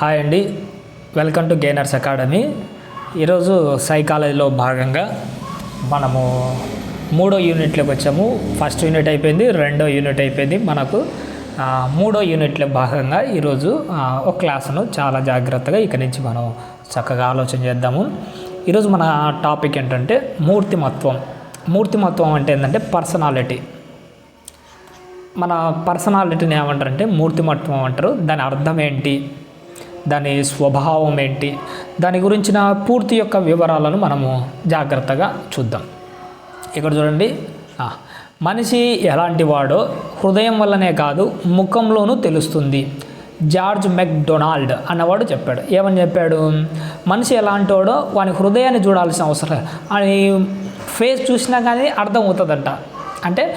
Hi అండి. Welcome to gainers academy ఈరోజు సైకాలజీలో భాగంగా మనము మూడో యూనిట్లోకి వచ్చాము. ఫస్ట్ యూనిట్ అయిపోయింది రెండో యూనిట్ అయిపోయింది మనకు. మూడో యూనిట్లో భాగంగా ఈరోజు ఒక క్లాసును చాలా జాగ్రత్తగా ఇక్కడి నుంచి మనం చక్కగా ఆలోచన చేద్దాము. ఈరోజు మన టాపిక్ ఏంటంటే మూర్తిమత్వం. మూర్తిమత్వం అంటే ఏంటంటే పర్సనాలిటీ. మన పర్సనాలిటీని ఏమంటారంటే మూర్తిమత్వం అంటారు. దాని అర్థం ఏంటి? దాని స్వభావం ఏంటి? దాని గురించిన పూర్తి యొక్క వివరాలను మనము జాగ్రత్తగా చూద్దాం. ఇక్కడ చూడండి. మనిషి ఎలాంటి వాడో హృదయం వల్లనే కాదు ముఖంలోనూ తెలుస్తుంది. జార్జ్ మెక్ డొనాల్డ్ అన్నవాడు చెప్పాడు. ఏమని చెప్పాడు? మనిషి ఎలాంటి వాడో వాని హృదయాన్ని చూడాల్సిన అవసరం లేదు. అని ఫేస్ చూసినా కానీ అర్థమవుతుందంట. అంటే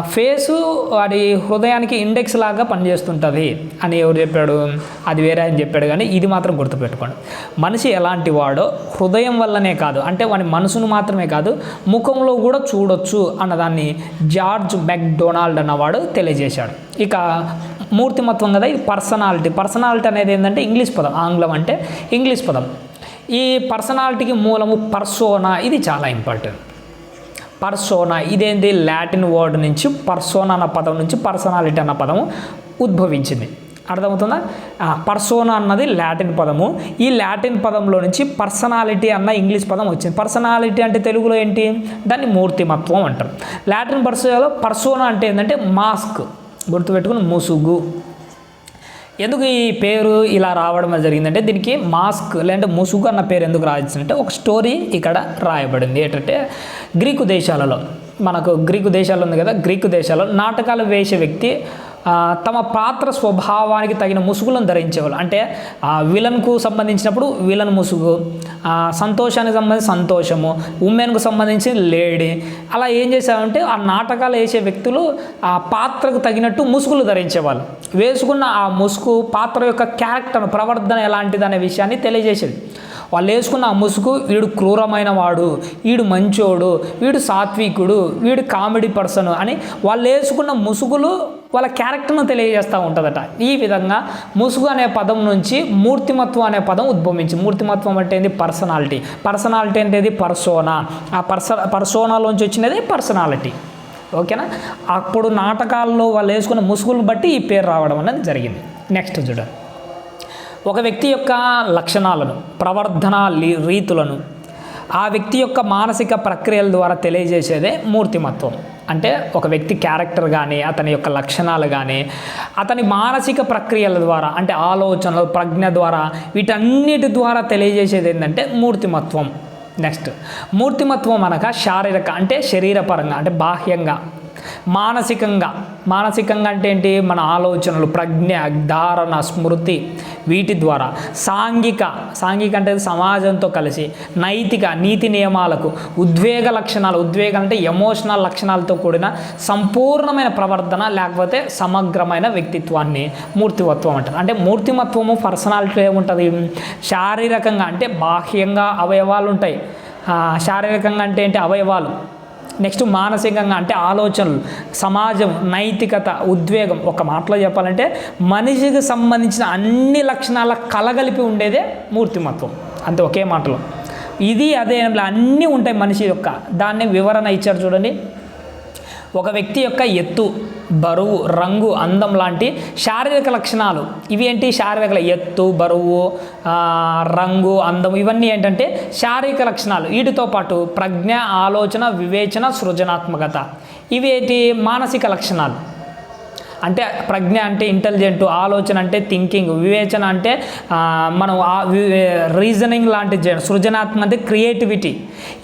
ఫేసు వాడి హృదయానికి ఇండెక్స్ లాగా పనిచేస్తుంటుంది అని ఎవరు చెప్పాడు? అది వేరే అని చెప్పాడు కానీ ఇది మాత్రం గుర్తుపెట్టుకోండి. మనిషి ఎలాంటి వాడో హృదయం వల్లనే కాదు. అంటే వాడి మనసును మాత్రమే కాదు ముఖంలో కూడా చూడొచ్చు అన్నదాన్ని జార్జ్ మెక్డొనాల్డ్ అన్నవాడు తెలియజేశాడు. ఇక మూర్తిమత్వం కదా ఇది పర్సనాలిటీ. పర్సనాలిటీ అనేది ఏంటంటే ఇంగ్లీష్ పదం ఆంగ్లం అంటే ఇంగ్లీష్ పదం. ఈ పర్సనాలిటీకి మూలము పర్సోనా? ఇది చాలా ఇంపార్టెంట్. పర్సోనా ఇదేంటి లాటిన్ వర్డ్ నుంచి పర్సోనా అన్న పదం నుంచి పర్సనాలిటీ అన్న పదము ఉద్భవించింది. అర్థమవుతుందా? పర్సోనా అన్నది లాటిన్ పదము. ఈ లాటిన్ పదంలో నుంచి పర్సనాలిటీ అన్న ఇంగ్లీష్ పదం వచ్చింది. పర్సనాలిటీ అంటే తెలుగులో ఏంటి? దాన్ని మూర్తిమత్వం అంటారు. లాటిన్ పర్సోలో పర్సోనా అంటే ఏంటంటే మాస్క్ గుర్తుపెట్టుకుని ముసుగు. ఎందుకు ఈ పేరు ఇలా రావడం జరిగిందంటే దీనికి మాస్క్ లేదంటే ముసుగు అన్న పేరు ఎందుకు రాయించిందంటే ఒక స్టోరీ ఇక్కడ రాయబడింది. ఏంటంటే గ్రీకు దేశాలలో మనకు గ్రీకు దేశాలు ఉంది కదా గ్రీకు దేశాల్లో నాటకాలు వేసే వ్యక్తి తమ పాత్ర స్వభావానికి తగిన ముసుగులను ధరించేవాళ్ళు. అంటే ఆ విలన్కు సంబంధించినప్పుడు విలన్ ముసుగు సంతోషానికి సంబంధించి సంతోషము ఉమెన్కు సంబంధించి లేడీ. అలా ఏం చేశారంటే ఆ నాటకాలు వేసే వ్యక్తులు ఆ పాత్రకు తగినట్టు ముసుగులు ధరించేవాళ్ళు. వేసుకున్న ఆ ముసుగు పాత్ర యొక్క క్యారెక్టర్ ప్రవర్తన ఎలాంటిది అనే విషయాన్ని తెలియజేసేది. వాళ్ళు వేసుకున్న ఆ ముసుగు వీడు క్రూరమైన వాడు వీడు మంచోడు వీడు సాత్వికుడు వీడు కామెడీ పర్సన్ అని వాళ్ళు వేసుకున్న ముసుగులు వాళ్ళ క్యారెక్టర్ను తెలియజేస్తూ ఉంటుందట. ఈ విధంగా ముసుగు అనే పదం నుంచి మూర్తిమత్వం అనే పదం ఉద్భవించింది. మూర్తిమత్వం అంటే ఏంది? పర్సనాలిటీ. పర్సనాలిటీ అంటే పర్సోనా. ఆ పర్స పర్సోనాలోంచి వచ్చినది పర్సనాలిటీ. ఓకేనా? అప్పుడు నాటకాల్లో వాళ్ళు వేసుకున్న ముసుగులను బట్టి ఈ పేరు రావడం అనేది జరిగింది. నెక్స్ట్ చూడండి. ఒక వ్యక్తి యొక్క లక్షణాలను ప్రవర్ధన లీ- రీతులను ఆ వ్యక్తి యొక్క మానసిక ప్రక్రియల ద్వారా తెలియజేసేదే మూర్తిమత్వం. అంటే ఒక వ్యక్తి క్యారెక్టర్ కానీ అతని యొక్క లక్షణాలు కానీ అతని మానసిక ప్రక్రియల ద్వారా అంటే ఆలోచనలు ప్రజ్ఞ ద్వారా వీటన్నిటి ద్వారా తెలియజేసేది ఏంటంటే మూర్తిమత్వం. నెక్స్ట్ మూర్తిమత్వం అనగా శారీరక అంటే శరీరపరంగా అంటే బాహ్యంగా. మానసికంగా. మానసికంగా అంటే ఏంటి? మన ఆలోచనలు ప్రజ్ఞ ధారణ స్మృతి వీటి ద్వారా. సాంఘిక సాంఘిక అంటే సమాజంతో కలిసి నైతిక నీతి నియమాలకు ఉద్వేగ లక్షణాలు ఉద్వేగం అంటే ఎమోషనల్ లక్షణాలతో కూడిన సంపూర్ణమైన ప్రవర్తన లేకపోతే సమగ్రమైన వ్యక్తిత్వాన్ని మూర్తిమత్వం అంటారు. అంటే మూర్తిమత్వము పర్సనాలిటీ ఏముంటుంది? శారీరకంగా అంటే బాహ్యంగా అవయవాలు ఉంటాయి. శారీరకంగా అంటే ఏంటి? అవయవాలు. నెక్స్ట్ మానసికంగా అంటే ఆలోచనలు సమాజం నైతికత ఉద్వేగం ఒక మాటలో చెప్పాలంటే మనిషికి సంబంధించిన అన్ని లక్షణాల కలగలిపి ఉండేదే మూర్తిమత్వం. అంతే ఒకే మాటలో. ఇది అదే అన్నీ ఉంటాయి మనిషి యొక్క. దాన్ని వివరణ ఇచ్చారు చూడండి. ఒక వ్యక్తి యొక్క ఎత్తు బరువు రంగు అందం లాంటి శారీరక లక్షణాలు. ఇవి ఏంటి? శారీరక ఎత్తు బరువు రంగు అందం ఇవన్నీ ఏంటంటే శారీరక లక్షణాలు. వీటితో పాటు ప్రజ్ఞ ఆలోచన వివేచన సృజనాత్మకత. ఇవి ఏంటి మానసిక లక్షణాలు. అంటే ప్రజ్ఞ అంటే ఇంటెలిజెంట్ ఆలోచన అంటే థింకింగ్ వివేచన అంటే ఆ, మనం రీజనింగ్ లాంటి చేయడం. సృజనాత్మక అంటే క్రియేటివిటీ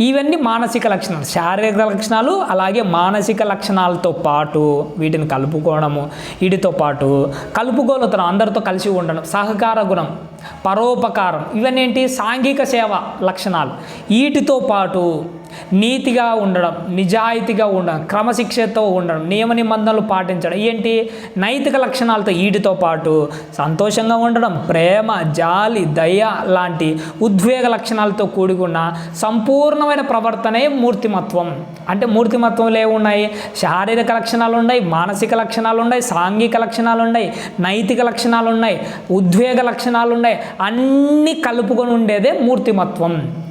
ఇవన్నీ మానసిక లక్షణాలు. శారీరక లక్షణాలు అలాగే మానసిక లక్షణాలతో పాటు వీటిని కలుపుకోవడము వీటితో పాటు కలుపుకోలుతనం అందరితో కలిసి ఉండడం. సహకార గుణం పరోపకారం ఇవన్నీ ఏంటి? సాంఘిక సేవ లక్షణాలు. వీటితో పాటు నీతిగా ఉండడం నిజాయితీగా ఉండడం క్రమశిక్షతో ఉండడం నియమ నిబంధనలు పాటించడం ఏంటి? నైతిక లక్షణాలతో వీటితో పాటు సంతోషంగా ఉండడం ప్రేమ జాలి దయ లాంటి ఉద్వేగ లక్షణాలతో కూడుకున్న సంపూర్ణమైన ప్రవర్తనే మూర్తిమత్వం. అంటే మూర్తిమత్వంలో ఏమున్నాయి? శారీరక లక్షణాలు ఉన్నాయి మానసిక లక్షణాలు ఉన్నాయి సాంఘిక లక్షణాలు ఉన్నాయి నైతిక లక్షణాలు ఉన్నాయి ఉద్వేగ లక్షణాలు ఉన్నాయి అన్నీ కలుపుకొని ఉండేదే మూర్తిమత్వం.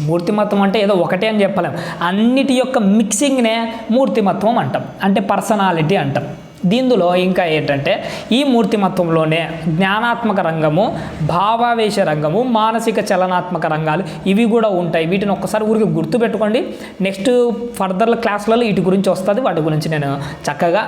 మూర్తిమత్వం అంటే ఏదో ఒకటే అని చెప్పలేం. అన్నిటి యొక్క మిక్సింగ్నే మూర్తిమత్వం అంటాం. అంటే పర్సనాలిటీ అంటాం. దీనిలో ఇంకా ఏంటంటే ఈ మూర్తిమత్వంలోనే జ్ఞానాత్మక రంగము భావావేశ రంగము మానసిక చలనాత్మక రంగాలు ఇవి కూడా ఉంటాయి. వీటిని ఒక్కసారి ఊరికి గుర్తుపెట్టుకోండి నెక్స్ట్ ఫర్దర్ క్లాస్లలో వీటి గురించి వస్తుంది. వాటి గురించి నేను చక్కగా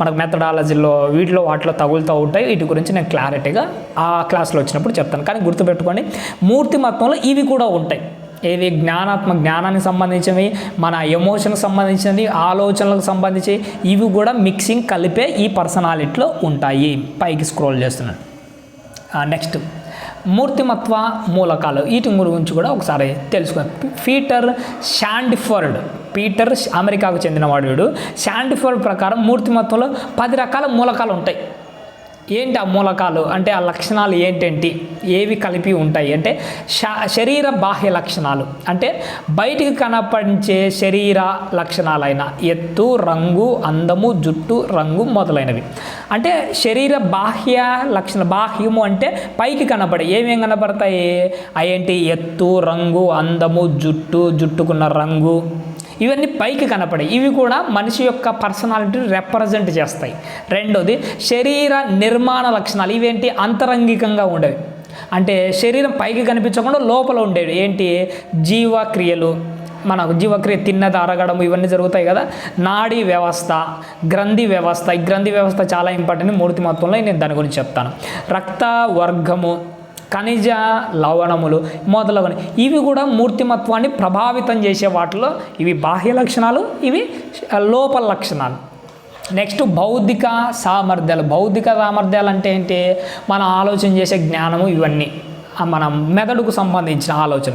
మనకు మెథడాలజీలో వీటిలో వాటిలో తగులుతూ ఉంటాయి. వీటి గురించి నేను క్లారిటీగా ఆ క్లాస్లో వచ్చినప్పుడు చెప్తాను. కానీ గుర్తుపెట్టుకోండి మూర్తిమత్వంలో ఇవి కూడా ఉంటాయి. ఏవి జ్ఞానాత్మ జ్ఞానానికి సంబంధించినవి మన ఎమోషన్కి సంబంధించినవి ఆలోచనలకు సంబంధించి ఇవి కూడా మిక్సింగ్ కలిపే ఈ పర్సనాలిటీలో ఉంటాయి. పైకి స్క్రోల్ చేస్తున్నాను. నెక్స్ట్ మూర్తిమత్వ మూలకాలు. వీటి గురించి కూడా ఒకసారి తెలుసుకుందాం పీటర్ షాండిఫర్డ్ పీటర్ అమెరికాకు చెందినవాడు వీడు. షాండిఫర్డ్ ప్రకారం మూర్తిమత్వంలో పది రకాల మూలకాలు ఉంటాయి. ఏంటి ఆ మూలకాలు? అంటే ఆ లక్షణాలు ఏంటేంటి? ఏవి కలిపి ఉంటాయి? అంటే శరీర బాహ్య లక్షణాలు. అంటే బయటికి కనపడించే శరీర లక్షణాలైన ఎత్తు రంగు అందము జుట్టు రంగు మొదలైనవి. అంటే శరీర బాహ్య లక్షణ బాహ్యము అంటే పైకి కనపడే. ఏమేం కనపడతాయి? అవేంటి ఎత్తు రంగు అందము జుట్టు జుట్టుకున్న రంగు. ఇవన్నీ పైకి కనపడే ఇవి కూడా మనిషి యొక్క పర్సనాలిటీని రిప్రజెంట్ చేస్తాయి. రెండోది శరీర నిర్మాణ లక్షణాలు. ఇవేంటి? అంతరంగికంగా ఉండేవి. అంటే శరీరం పైకి కనిపించకుండా లోపల ఉండేవి. ఏంటి? జీవక్రియలు. మనకు జీవక్రియ తిన్నది అరగడం ఇవన్నీ జరుగుతాయి కదా. నాడీ వ్యవస్థ గ్రంథి వ్యవస్థ. ఈ గ్రంథి వ్యవస్థ చాలా ఇంపార్టెంట్ మూర్తి మొత్తంలో నేను దాని గురించి చెప్తాను. రక్త వర్గము ఖనిజ లవణములు మొదలవని ఇవి కూడా మూర్తిమత్వాన్ని ప్రభావితం చేసే వాటిలో ఇవి బాహ్య లక్షణాలు ఇవి లోపల లక్షణాలు. నెక్స్ట్ బౌద్ధిక సామర్థ్యాలు. బౌద్ధిక సామర్థ్యాలు అంటే ఏంటి? మనం ఆలోచన చేసే జ్ఞానము ఇవన్నీ. మన మెదడుకు సంబంధించిన ఆలోచన.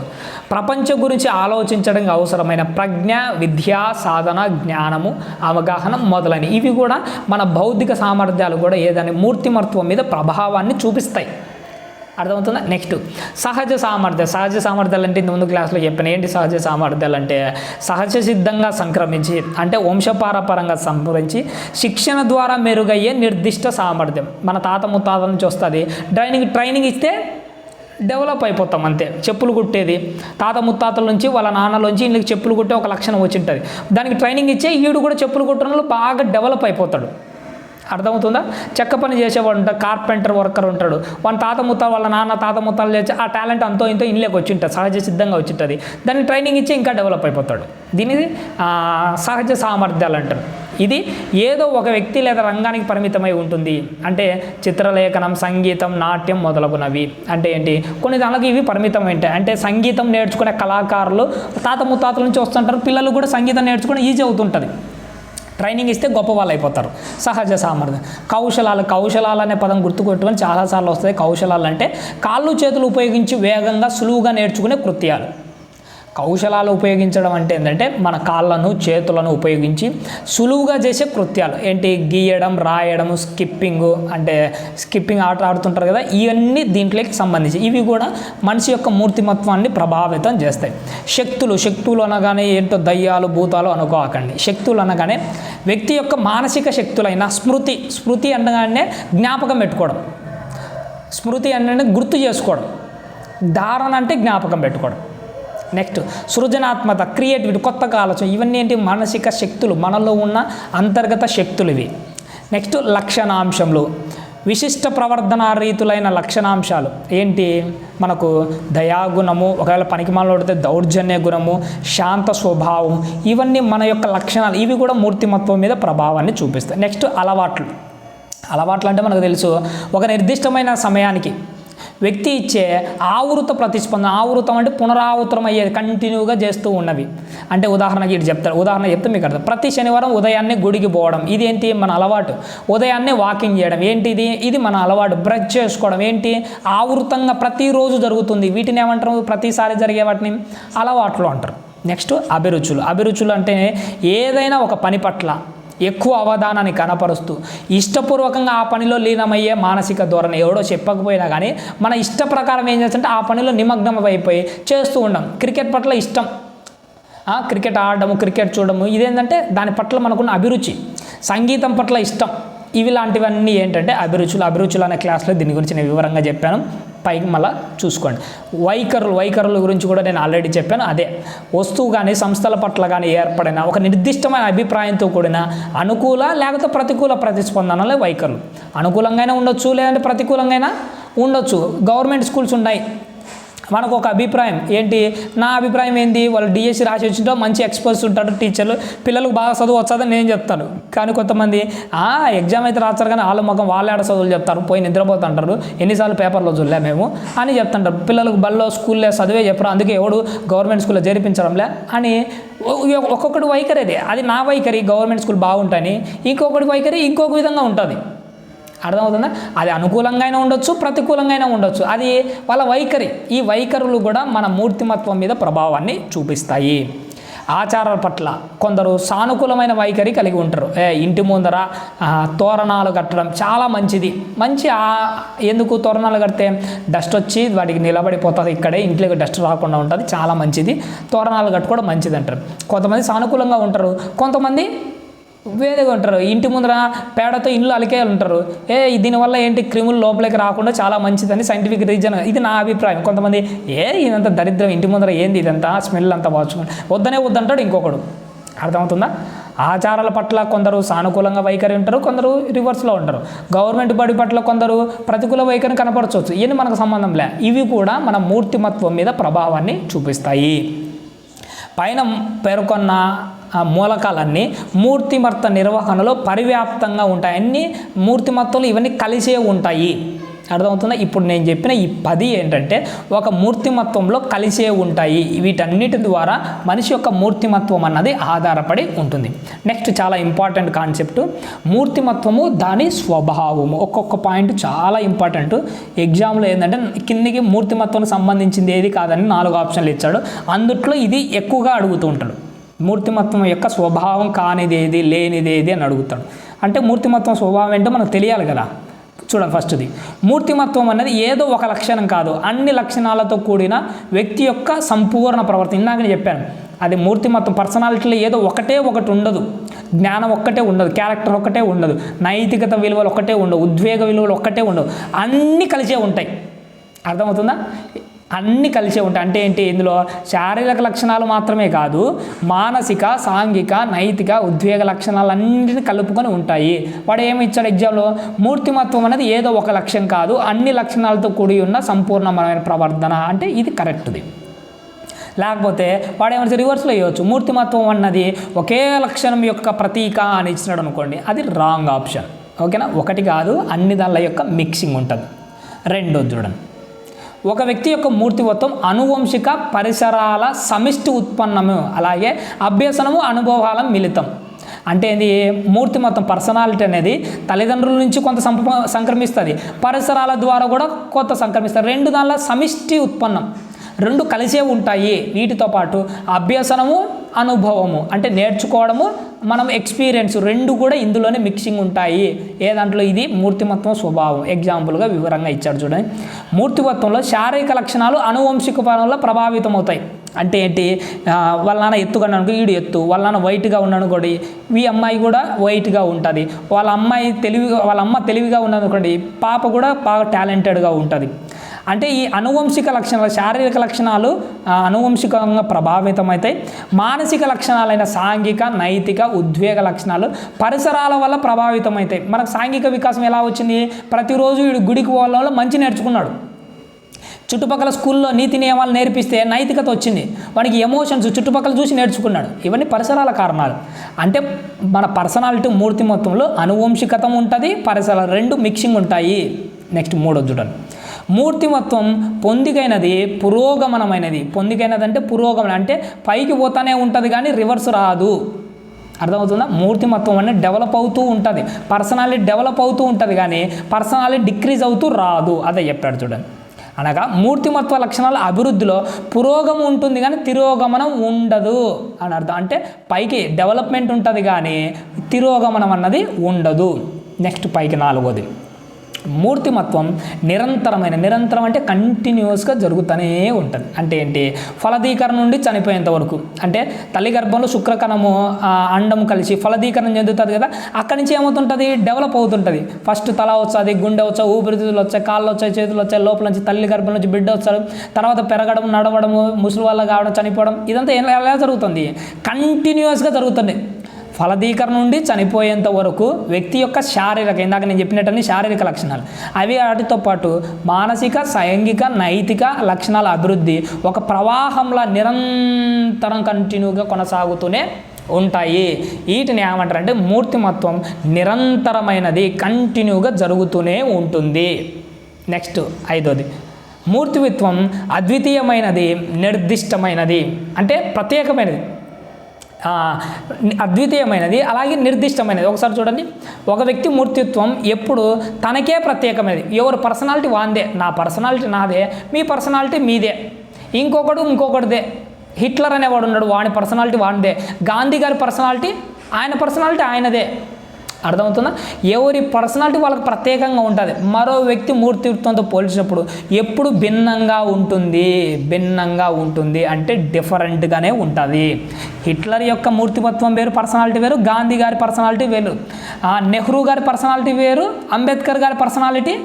ప్రపంచం గురించి ఆలోచించడానికి అవసరమైన ప్రజ్ఞ విద్య సాధన జ్ఞానము అవగాహన మొదలైనవి. ఇవి కూడా మన బౌద్ధిక సామర్థ్యాలు కూడా ఏదైనా మూర్తిమత్వం మీద ప్రభావాన్ని చూపిస్తాయి. అర్థమవుతుందా? నెక్స్ట్ సహజ సామర్థ్యం సహజ సామర్థ్యాలు అంటే ఇంత ముందు క్లాస్లో చెప్పాను ఏంటి సహజ సామర్థ్యాలు అంటే? సహజ సిద్ధంగా సంక్రమించి అంటే వంశపారపరంగా సంప్రదించి శిక్షణ ద్వారా మెరుగయ్యే నిర్దిష్ట సామర్థ్యం. మన తాత ముత్తాత నుంచి వస్తుంది. ట్రైనింగ్ ట్రైనింగ్ ఇస్తే డెవలప్ అయిపోతాం అంతే. చెప్పులు కుట్టేది. తాత ముత్తాతల నుంచి వాళ్ళ నాన్నలోంచి ఇంటికి చెప్పులు కుట్టే ఒక లక్షణం వచ్చి ఉంటుంది దానికి ట్రైనింగ్ ఇచ్చే ఈడు కూడా చెప్పులు కుట్టడంలో బాగా డెవలప్ అయిపోతాడు. అర్థమవుతుందా? చెక్క పని చేసేవాడు ఉంటాడు కార్పెంటర్ వర్కర్ ఉంటాడు. వాళ్ళ తాత ముత్తాలు వాళ్ళ నాన్న తాత ముత్తాలు చేసి ఆ టాలెంట్ అంతో ఇంతో ఇంట్లోకి వచ్చి ఉంటుంది సహజ సిద్ధంగా వచ్చింటుంది. దాన్ని ట్రైనింగ్ ఇచ్చి ఇంకా డెవలప్ అయిపోతాడు. దీనిది సహజ సామర్థ్యాలు అంటారు. ఇది ఏదో ఒక వ్యక్తి లేదా రంగానికి పరిమితమై ఉంటుంది. అంటే చిత్రలేఖనం సంగీతం నాట్యం మొదలగునవి. అంటే ఏంటి? కొన్ని దానికి ఇవి పరిమితం ఏంటి అంటే సంగీతం నేర్చుకునే కళాకారులు తాత ముత్తాతల నుంచి వస్తుంటారు. పిల్లలు కూడా సంగీతం నేర్చుకుని ఈజీ అవుతుంటుంది. ట్రైనింగ్ ఇస్తే గొప్ప వాళ్ళు అయిపోతారు. సహజ సామర్థ్యం. కౌశలాలు కౌశలాలు అనే పదం గుర్తుపెట్టుకొని చాలాసార్లు వస్తుంది కౌశలాలు అంటే కాళ్ళు చేతులు ఉపయోగించి వేగంగా సులువుగా నేర్చుకునే కృత్యాలు. కౌశలాలు ఉపయోగించడం అంటే ఏంటంటే మన కాళ్ళను చేతులను ఉపయోగించి సులువుగా చేసే కృత్యాలు. ఏంటి? గీయడం రాయడం స్కిప్పింగ్ అంటే స్కిప్పింగ్ ఆట ఆడుతుంటారు కదా ఇవన్నీ దీంట్లోకి సంబంధించి. ఇవి కూడా మనిషి యొక్క మూర్తిమత్వాన్ని ప్రభావితం చేస్తాయి. శక్తులు శక్తులు అనగానే ఏంటో దయ్యాలు భూతాలు అనుకోకండి. శక్తులు అనగానే వ్యక్తి యొక్క మానసిక శక్తులైన స్మృతి స్మృతి అనగానే జ్ఞాపకం పెట్టుకోవడం. స్మృతి అంటే గుర్తు చేసుకోవడం. ధారణ అంటే జ్ఞాపకం పెట్టుకోవడం. నెక్స్ట్ సృజనాత్మక క్రియేటివిటీ కొత్తగా ఆలోచన ఇవన్నీ ఏంటి? మానసిక శక్తులు మనలో ఉన్న అంతర్గత శక్తులు ఇవి. నెక్స్ట్ లక్షణాంశములు. విశిష్ట ప్రవర్ధన రీతులైన లక్షణాంశాలు. ఏంటి? మనకు దయాగుణము ఒకవేళ పనికి పడితే దౌర్జన్య గుణము శాంత స్వభావం ఇవన్నీ మన యొక్క లక్షణాలు. ఇవి కూడా మూర్తిమత్వం మీద ప్రభావాన్ని చూపిస్తాయి. నెక్స్ట్ అలవాట్లు. అలవాట్లు అంటే మనకు తెలుసు ఒక నిర్దిష్టమైన సమయానికి వ్యక్తి ఇచ్చే ఆవృత ప్రతిస్పందన ఆవృతం అంటే పునరావృతం అయ్యేది కంటిన్యూగా చేస్తూ ఉన్నవి. అంటే ఉదాహరణకి ఇటు చెప్తారు ఉదాహరణ చెప్తే మీకు అర్థం. ప్రతి శనివారం ఉదయాన్నే గుడికి పోవడం ఇదేంటి మన అలవాటు? ఉదయాన్నే వాకింగ్ చేయడం ఏంటి ఇది? ఇది మన అలవాటు. బ్రష్ చేసుకోవడం ఏంటి? ఆవృతంగా ప్రతిరోజు జరుగుతుంది. వీటిని ఏమంటారు? ప్రతిసారి జరిగే వాటిని అలవాట్లు అంటారు. నెక్స్ట్ అభిరుచులు. అభిరుచులు అంటే ఏదైనా ఒక పని పట్ల ఎక్కువ అవధానాన్ని కనపరుస్తూ ఇష్టపూర్వకంగా ఆ పనిలో లీనమయ్యే మానసిక ధోరణి ఎవడో చెప్పకపోయినా కానీ మన ఇష్ట ప్రకారం ఏం చేస్తుంటే ఆ పనిలో నిమగ్నం అయిపోయి చేస్తూ ఉండం. క్రికెట్ పట్ల ఇష్టం. క్రికెట్ ఆడడము క్రికెట్ చూడడము ఇదేంటంటే దాని పట్ల మనకున్న అభిరుచి. సంగీతం పట్ల ఇష్టం. ఇవి లాంటివన్నీ ఏంటంటే అభిరుచులు అభిరుచులు అనే క్లాస్లో దీని గురించి నేను వివరంగా చెప్పాను. పైకి మళ్ళీ చూసుకోండి. వైఖరులు వైఖరుల గురించి కూడా నేను ఆల్రెడీ చెప్పాను. అదే వస్తువు కానీ సంస్థల పట్ల కానీ ఏర్పడిన ఒక నిర్దిష్టమైన అభిప్రాయంతో కూడిన అనుకూల లేకపోతే ప్రతికూల ప్రతిస్పందనలే వైఖరులు. అనుకూలంగానే ఉండొచ్చు లేదంటే ప్రతికూలంగా ఉండొచ్చు. గవర్నమెంట్ స్కూల్స్ ఉన్నాయి. మనకు ఒక అభిప్రాయం. ఏంటి? నా అభిప్రాయం ఏంది? వాళ్ళు డిఎస్సి రాసి వచ్చింటో మంచి ఎక్స్పర్ట్స్ ఉంటారు టీచర్లు పిల్లలకు బాగా చదువు వచ్చదని నేను చెప్తాను. కానీ కొంతమంది ఆ ఎగ్జామ్ అయితే రాస్తారు కానీ వాళ్ళ ముఖం వాళ్ళేడ చదువులు చెప్తారు. పోయి నిద్రపోతుంటారు. ఎన్నిసార్లు పేపర్లో చూడలే మేము అని చెప్తుంటారు. పిల్లలకు బల్లో స్కూల్లో చదివే చెప్పరు. అందుకే ఎవడు గవర్నమెంట్ స్కూల్లో జరిపించడంలే అని ఒక్కొక్కటి వైఖరి అది. అది నా వైఖరి. గవర్నమెంట్ స్కూల్ బాగుంటాయని ఇంకొకటి వైఖరి ఇంకొక విధంగా ఉంటుంది. అర్థమవుతుందా? అది అనుకూలంగా అయినా ఉండొచ్చు ప్రతికూలంగా అయినా ఉండొచ్చు. అది వాళ్ళ వైఖరి. ఈ వైఖరులు కూడా మన మూర్తిమత్వం మీద ప్రభావాన్ని చూపిస్తాయి. ఆచారాల పట్ల కొందరు సానుకూలమైన వైఖరి కలిగి ఉంటారు. ఏ ఇంటి ముందర తోరణాలు కట్టడం చాలా మంచిది. మంచి ఎందుకు తోరణాలు కడితే డస్ట్ వచ్చి వాటికి నిలబడిపోతుంది ఇక్కడే ఇంట్లోకి డస్ట్ రాకుండా ఉంటుంది చాలా మంచిది. తోరణాలు కట్టుకోవడం మంచిది అంటారు. కొంతమంది సానుకూలంగా ఉంటారు. కొంతమంది వేరేగా ఉంటారు. ఇంటి ముందర పేడతో ఇల్లు అలికేయాలి ఉంటారు ఏ దీనివల్ల ఏంటి? క్రిములు లోపలికి రాకుండా చాలా మంచిదని సైంటిఫిక్ రీజన్ ఇది నా అభిప్రాయం. కొంతమంది ఏ ఇదంతా దరిద్రం ఇంటి ముందర ఏంది ఇదంతా? స్మెల్ అంతా వాచుకోండి వద్దనే వద్దంటాడు ఇంకొకడు. అర్థమవుతుందా? ఆచారాల పట్ల కొందరు సానుకూలంగా వైఖరి ఉంటారు కొందరు రివర్స్లో ఉంటారు. గవర్నమెంట్ బడి పట్ల కొందరు ప్రతికూల వైఖరిని కనపరచవచ్చు. ఇవన్నీ మనకు సంబంధం లే. ఇవి కూడా మన మూర్తిమత్వం మీద ప్రభావాన్ని చూపిస్తాయి. పైన పేర్కొన్న మూలకాలన్నీ మూర్తిమత్త నిర్వహణలో పరివ్యాప్తంగా ఉంటాయి. అన్ని మూర్తిమత్తులు ఇవన్నీ కలిసే ఉంటాయి. అర్థమవుతుందా? ఇప్పుడు నేను చెప్పిన ఈ పది ఏంటంటే ఒక మూర్తిమత్వంలో కలిసే ఉంటాయి. వీటన్నిటి ద్వారా మనిషి యొక్క మూర్తిమత్వం అన్నది ఆధారపడి ఉంటుంది. నెక్స్ట్ చాలా ఇంపార్టెంట్ కాన్సెప్ట్. మూర్తిమత్వము దాని స్వభావము. ఒక్కొక్క పాయింట్ చాలా ఇంపార్టెంట్. ఎగ్జామ్లో ఏంటంటే కిందికి మూర్తిమత్వం సంబంధించింది ఏది కాదని నాలుగు ఆప్షన్లు ఇచ్చాడు. అందుట్లో ఇది ఎక్కువగా అడుగుతూ ఉంటాడు. మూర్తిమత్వం యొక్క స్వభావం కానిదేది లేనిదేది అని అడుగుతాడు. అంటే మూర్తిమత్వం స్వభావం ఏంటో మనకు తెలియాలి కదా. చూడండి ఫస్ట్ది. మూర్తిమత్వం అనేది ఏదో ఒక లక్షణం కాదు. అన్ని లక్షణాలతో కూడిన వ్యక్తి యొక్క సంపూర్ణ ప్రవర్తన. ఇందాక చెప్పాను అది మూర్తిమత్వం. పర్సనాలిటీలో ఏదో ఒకటే ఒకటి ఉండదు. జ్ఞానం ఒక్కటే ఉండదు. క్యారెక్టర్ ఒక్కటే ఉండదు. నైతికత విలువలు ఒక్కటే ఉండవు. ఉద్వేగ విలువలు ఒక్కటే ఉండవు. అన్నీ కలిసే ఉంటాయి. అర్థమవుతుందా? అన్నీ కలిసే ఉంటాయి. అంటే ఏంటి? ఇందులో శారీరక లక్షణాలు మాత్రమే కాదు మానసిక సాంఘిక నైతిక ఉద్వేగ లక్షణాలన్నింటినీ కలుపుకొని ఉంటాయి. వాడు ఏమి ఇచ్చాడు ఎగ్జామ్లో మూర్తిమత్వం అనేది ఏదో ఒక లక్ష్యం కాదు అన్ని లక్షణాలతో కూడి ఉన్న సంపూర్ణమైన ప్రవర్తన అంటే ఇది కరెక్ట్ది. లేకపోతే వాడు ఏమైనా రివర్స్లో ఇవ్వచ్చు మూర్తిమత్వం అన్నది ఒకే లక్షణం యొక్క ప్రతీక అని ఇచ్చినాడు అనుకోండి అది రాంగ్ ఆప్షన్ ఓకేనా? ఒకటి కాదు అన్ని దానిల యొక్క మిక్సింగ్ ఉంటుంది. రెండోది చూడండి. ఒక వ్యక్తి యొక్క మూర్తివత్వం అనువంశిక పరిసరాల సమిష్టి ఉత్పన్నము అలాగే అభ్యసనము అనుభవాల మిళితం. అంటే ఇది మూర్తిమత్వం పర్సనాలిటీ అనేది తల్లిదండ్రుల నుంచి కొంత సంప సంక్రమిస్తుంది. పరిసరాల ద్వారా కూడా కొంత సంక్రమిస్తుంది రెండు దానిలో సమిష్టి ఉత్పన్నం. రెండు కలిసే ఉంటాయి. వీటితో పాటు అభ్యసనము అనుభవము అంటే నేర్చుకోవడము మనం ఎక్స్పీరియన్స్ రెండు కూడా ఇందులోనే మిక్సింగ్ ఉంటాయి. ఏ దాంట్లో ఇది? మూర్తిమత్వం స్వభావం. ఎగ్జాంపుల్గా వివరంగా ఇచ్చాడు చూడండి. మూర్తిమత్వంలో శారీరక లక్షణాలు అనువంశిక పరంలో ప్రభావితం అవుతాయి అంటే ఏంటి? వాళ్ళన వాళ్ళ నాన్న ఎత్తుగా వీడు ఎత్తు. వాళ్ళ నాన్న వైట్గా ఉన్నాను కూడా ఈ అమ్మాయి కూడా వైట్గా ఉంటుంది. వాళ్ళ అమ్మాయి తెలివిగా వాళ్ళ అమ్మ తెలివిగా ఉన్నది అనుకోండి పాప కూడా బాగా టాలెంటెడ్గా ఉంటుంది. అంటే ఈ అనువంశిక లక్షణాలు శారీరక లక్షణాలు అనువంశికంగా ప్రభావితమవుతాయి మానసిక లక్షణాలైన సాంఘిక నైతిక ఉద్వేగ లక్షణాలు పరిసరాల వల్ల ప్రభావితమవుతాయి మనకు సాంఘిక వికాసం ఎలా వచ్చింది? ప్రతిరోజు వీడు గుడికి పోవడం వల్ల మంచి నేర్చుకున్నాడు. చుట్టుపక్కల స్కూల్లో నీతి నియమాలు నేర్పిస్తే నైతికత వచ్చింది. వానికి ఎమోషన్స్ చుట్టుపక్కల చూసి నేర్చుకున్నాడు. ఇవన్నీ పరిసరాల కారణాలు. అంటే మన పర్సనాలిటీ మూర్తి మొత్తంలో అనువంశికతం ఉంటుంది పరిసరాలు రెండు మిక్సింగ్ ఉంటాయి. నెక్స్ట్ మూడో చూడండి మూర్తిమత్వం పొందికైనది పురోగమనమైనది. పొందికైనది అంటే పురోగమనం అంటే పైకి పోతానే ఉంటుంది కానీ రివర్స్ రాదు. అర్థమవుతుందా? మూర్తిమత్వం అనేది డెవలప్ అవుతూ ఉంటుంది. పర్సనాలిటీ డెవలప్ అవుతూ ఉంటుంది కానీ పర్సనాలిటీ డిక్రీజ్ అవుతూ రాదు. అదే చెప్పాడు చూడండి. అనగా మూర్తిమత్వ లక్షణాల అభివృద్ధిలో పురోగమం ఉంటుంది కానీ తిరోగమనం ఉండదు అని అర్థం. అంటే పైకి డెవలప్మెంట్ ఉంటుంది కానీ తిరోగమనం అన్నది ఉండదు. నెక్స్ట్ పైకి నాలుగోది. మూర్తిమత్వం నిరంతరమైన నిరంతరం అంటే కంటిన్యూస్గా జరుగుతూనే ఉంటుంది. అంటే ఏంటి? ఫలదీకరణ నుండి చనిపోయేంత వరకు. అంటే తల్లి గర్భంలో శుక్రకణము అండం కలిసి ఫలదీకరణ చెందుతుంది కదా అక్కడి నుంచి ఏమవుతుంటుంది? డెవలప్ అవుతుంటుంది. ఫస్ట్ తల వచ్చాది గుండె వచ్చా ఊపిరితిత్తులు వచ్చాయి కాళ్ళు వచ్చాయి చేతులు వచ్చాయి లోపల నుంచి తల్లి గర్భం నుంచి బిడ్డ వచ్చారు తర్వాత పెరగడం నడవడము ముసలి వల్ల కావడం చనిపోవడం ఇదంతా ఎలా ఎలా జరుగుతుంది? కంటిన్యూస్గా జరుగుతుంది. ఫలదీకరణ నుండి చనిపోయేంత వరకు వ్యక్తి యొక్క శారీరక ఇందాక నేను చెప్పినట్టని శారీరక లక్షణాలు. అవి వాటితో పాటు మానసిక సైంగిక నైతిక లక్షణాల అభివృద్ధి ఒక ప్రవాహంలా నిరంతరం కంటిన్యూగా కొనసాగుతూనే ఉంటాయి. వీటిని ఏమంటారంటే మూర్తిమత్వం నిరంతరమైనది కంటిన్యూగా జరుగుతూనే ఉంటుంది. నెక్స్ట్ ఐదోది. మూర్తివిత్వం అద్వితీయమైనది నిర్దిష్టమైనది. అంటే ప్రత్యేకమైనది. అద్వితీయమైనది అలాగే నిర్దిష్టమైనది. ఒకసారి చూడండి. ఒక వ్యక్తి మూర్తిత్వం ఎప్పుడు తనకే ప్రత్యేకమైనది. ఎవరు పర్సనాలిటీ వాందే. నా పర్సనాలిటీ నాదే. మీ పర్సనాలిటీ మీదే. ఇంకొకడు ఇంకొకటిదే హిట్లర్ అనేవాడు ఉన్నాడు. వాడి పర్సనాలిటీ వాడిదే గాంధీ గారి పర్సనాలిటీ ఆయన పర్సనాలిటీ ఆయనదే. అర్థమవుతుందా? ఎవరి పర్సనాలిటీ వాళ్ళకి ప్రత్యేకంగా ఉంటుంది. మరో వ్యక్తి మూర్తిత్వంతో పోల్చినప్పుడు ఎప్పుడు భిన్నంగా ఉంటుంది భిన్నంగా ఉంటుంది అంటే డిఫరెంట్గానే ఉంటుంది. హిట్లర్ యొక్క మూర్తిమత్వం వేరు పర్సనాలిటీ వేరు గాంధీ గారి పర్సనాలిటీ వేరు. ఆ, నెహ్రూ గారి పర్సనాలిటీ వేరు అంబేద్కర్ గారి పర్సనాలిటీ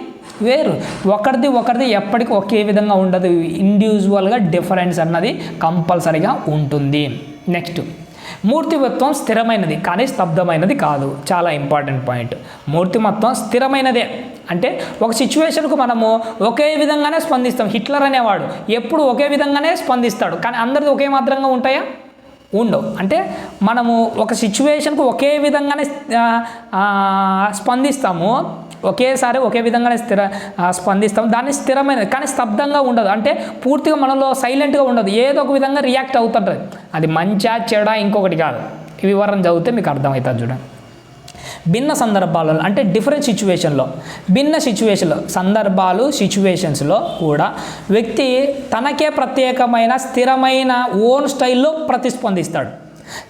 వేరు. ఒకరిది ఒకరిది ఎప్పటికీ ఒకే విధంగా ఉండదు. ఇండివిజువల్గా డిఫరెన్స్ అన్నది కంపల్సరీగా ఉంటుంది. నెక్స్ట్. మూర్తిమత్వం స్థిరమైనది కానీ స్తబ్దమైనది కాదు. చాలా ఇంపార్టెంట్ పాయింట్. మూర్తిమత్వం స్థిరమైనదే. అంటే ఒక సిచ్యువేషన్కు మనము ఒకే విధంగానే స్పందిస్తాం. హిట్లర్ అనేవాడు ఎప్పుడు ఒకే విధంగానే స్పందిస్తాడు. కానీ అందరిది ఒకే మాత్రంగా ఉంటాయా? ఉండవు. అంటే మనము ఒక సిచ్యువేషన్కు ఒకే విధంగానే స్పందిస్తాము. ఒకేసారి ఒకే విధంగానే స్థిర స్పందిస్తాం. దాన్ని స్థిరమైనది కానీ స్తబ్దంగా ఉండదు. అంటే పూర్తిగా మనలో సైలెంట్గా ఉండదు. ఏదో ఒక విధంగా రియాక్ట్ అవుతుంటుంది. అది మంచా చెడా ఇంకొకటి కాదు. ఈ వివరణ చదివితే మీకు అర్థమవుతుంది చూడండి. భిన్న సందర్భాలలో అంటే డిఫరెంట్ సిచ్యువేషన్లో భిన్న సిచ్యువేషన్లో సందర్భాలు సిచ్యువేషన్స్లో కూడా వ్యక్తి తనకే ప్రత్యేకమైన స్థిరమైన ఓన్ స్టైల్లో ప్రతిస్పందిస్తాడు.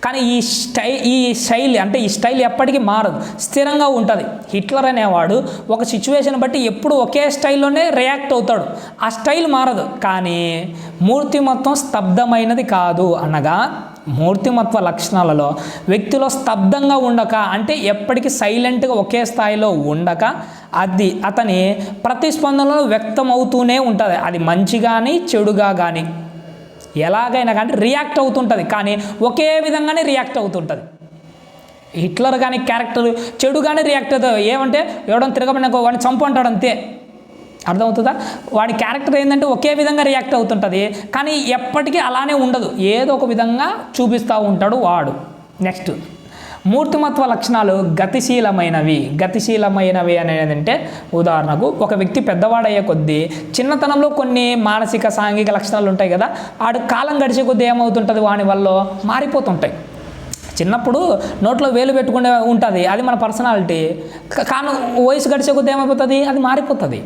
కానీ ఈ స్టై ఈ శైలి అంటే ఈ స్టైల్ ఎప్పటికీ మారదు. స్థిరంగా ఉంటుంది. హిట్లర్ అనేవాడు ఒక సిచ్యువేషన్ బట్టి ఎప్పుడు ఒకే స్టైల్లోనే రియాక్ట్ అవుతాడు. ఆ స్టైల్ మారదు. కానీ మూర్తిమత్వం స్తబ్దమైనది కాదు అనగా మూర్తిమత్వ లక్షణాలలో వ్యక్తిలో స్తబ్దంగా ఉండక అంటే ఎప్పటికీ సైలెంట్గా ఒకే స్థాయిలో ఉండక అది అతని ప్రతిస్పందనలో వ్యక్తమవుతూనే ఉంటుంది. అది మంచిగాని చెడుగా కానీ ఎలాగైనా కానీ రియాక్ట్ అవుతుంటుంది. కానీ ఒకే విధంగానే రియాక్ట్ అవుతుంటుంది. హిట్లర్ కానీ క్యారెక్టర్ చెడుగానే రియాక్ట్ అవుతుంది ఏమంటే ఎవడం తిరగబడిన వాడిని చంపు అంటాడు అంతే. అర్థమవుతుందా? వాడి క్యారెక్టర్ ఏంటంటే ఒకే విధంగా రియాక్ట్ అవుతుంటుంది. కానీ ఎప్పటికీ అలానే ఉండదు. ఏదో ఒక విధంగా చూపిస్తూ ఉంటాడు వాడు. నెక్స్ట్ మూర్తిమత్వ లక్షణాలు గతిశీలమైనవి. గతిశీలమైనవి అనేది అంటే ఉదాహరణకు ఒక వ్యక్తి పెద్దవాడయ్యే కొద్దీ చిన్నతనంలో కొన్ని మానసిక సాంఘిక లక్షణాలు ఉంటాయి కదా ఆడు కాలం గడిచే కొద్దీ ఏమవుతుంటుంది? వాని వల్ల మారిపోతుంటాయి. చిన్నప్పుడు నోట్లో వేలు పెట్టుకునే ఉంటుంది. అది మన పర్సనాలిటీ. కాను వయసు గడిచే కొద్దీ ఏమైపోతుంది? అది మారిపోతుంది.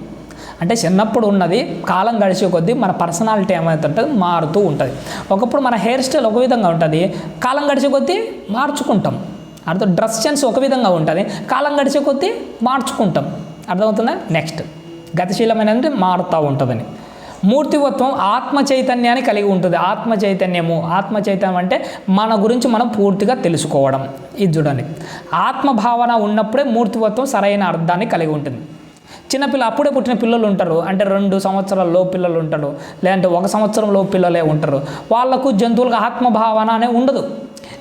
అంటే చిన్నప్పుడు ఉన్నది కాలం గడిచే కొద్దీ మన పర్సనాలిటీ ఏమవుతుంటుంది మారుతూ ఉంటుంది. ఒకప్పుడు మన హెయిర్ స్టైల్ ఒక విధంగా ఉంటుంది. కాలం గడిచే కొద్దీ మార్చుకుంటాం. అర్థం డ్రెస్ సెన్స్ ఒక విధంగా ఉంటుంది. కాలం గడిచే కొద్దీ మార్చుకుంటాం. అర్థమవుతుందా? నెక్స్ట్ గతిశీలమైనది మారుతూ ఉంటుందని. మూర్తివత్వం ఆత్మ చైతన్యాన్ని కలిగి ఉంటుంది. ఆత్మ చైతన్యము ఆత్మ చైతన్యం అంటే మన గురించి మనం పూర్తిగా తెలుసుకోవడం. ఇది చూడండి. ఆత్మ భావన ఉన్నప్పుడే మూర్తివత్వం సరైన అర్థాన్ని కలిగి ఉంటుంది. చిన్నపిల్ల అప్పుడే పుట్టిన పిల్లలు ఉంటారు. అంటే రెండు సంవత్సరాలలో పిల్లలు ఉంటారు. లేదంటే ఒక సంవత్సరంలో పిల్లలే ఉంటారు. వాళ్ళకు జంతువులకు ఆత్మభావన అనే ఉండదు.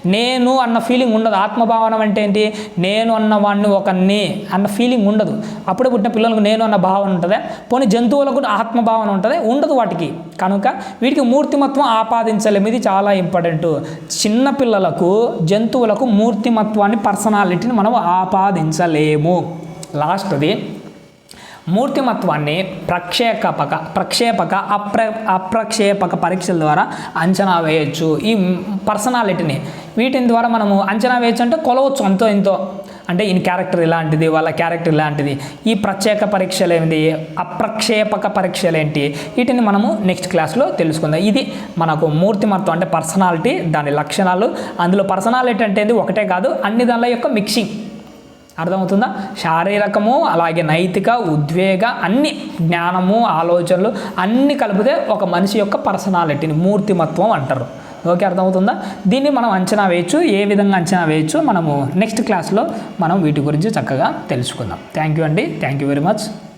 నేను అన్న ఫీలింగ్ ఉండదు. ఆత్మభావన అంటే ఏంటి? నేను అన్న వాడిని ఒకరిని అన్న ఫీలింగ్ ఉండదు. అప్పుడే పుట్టిన పిల్లలకు నేను అన్న భావన ఉంటుంది? పోనీ జంతువులకు ఆత్మభావన ఉంటుంది? ఉండదు వాటికి. కనుక వీటికి మూర్తిమత్వం ఆపాదించలేము. ఇది చాలా ఇంపార్టెంట్ చిన్న పిల్లలకు జంతువులకు మూర్తిమత్వాన్ని పర్సనాలిటీని మనం ఆపాదించలేము. లాస్ట్ది మూర్తిమత్వాన్ని ప్రక్షేపక ప్రక్షేపక అప్ర అప్రక్షేపక పరీక్షల ద్వారా అంచనా వేయచ్చు. ఈ పర్సనాలిటీని వీటిని ద్వారా మనము అంచనా వేయచ్చు అంటే కొలవచ్చు అంతో ఇంతో. అంటే ఈయన క్యారెక్టర్ ఇలాంటిది వాళ్ళ క్యారెక్టర్ ఇలాంటిది. ఈ ప్రత్యేక పరీక్షలు ఏంటి? అప్రక్షేపక పరీక్షలు ఏంటి? వీటిని మనము నెక్స్ట్ క్లాస్లో తెలుసుకుందాం. ఇది మనకు మూర్తిమత్వం అంటే పర్సనాలిటీ దాని లక్షణాలు. అందులో పర్సనాలిటీ అంటే ఒకటే కాదు అన్ని దానిల యొక్క మిక్సింగ్. అర్థమవుతుందా? శారీరకము అలాగే నైతిక ఉద్వేగ అన్ని జ్ఞానము ఆలోచనలు అన్ని కలిపితే ఒక మనిషి యొక్క పర్సనాలిటీని మూర్తిమత్వం అంటారు. ఓకే అర్థమవుతుందా? దీన్ని మనం అంచనా వేయచ్చు. ఏ విధంగా అంచనా వేయచ్చు? మనము నెక్స్ట్ క్లాస్లో మనం వీటి గురించి చక్కగా తెలుసుకుందాం. థ్యాంక్ యూ అండి. Thank you very much.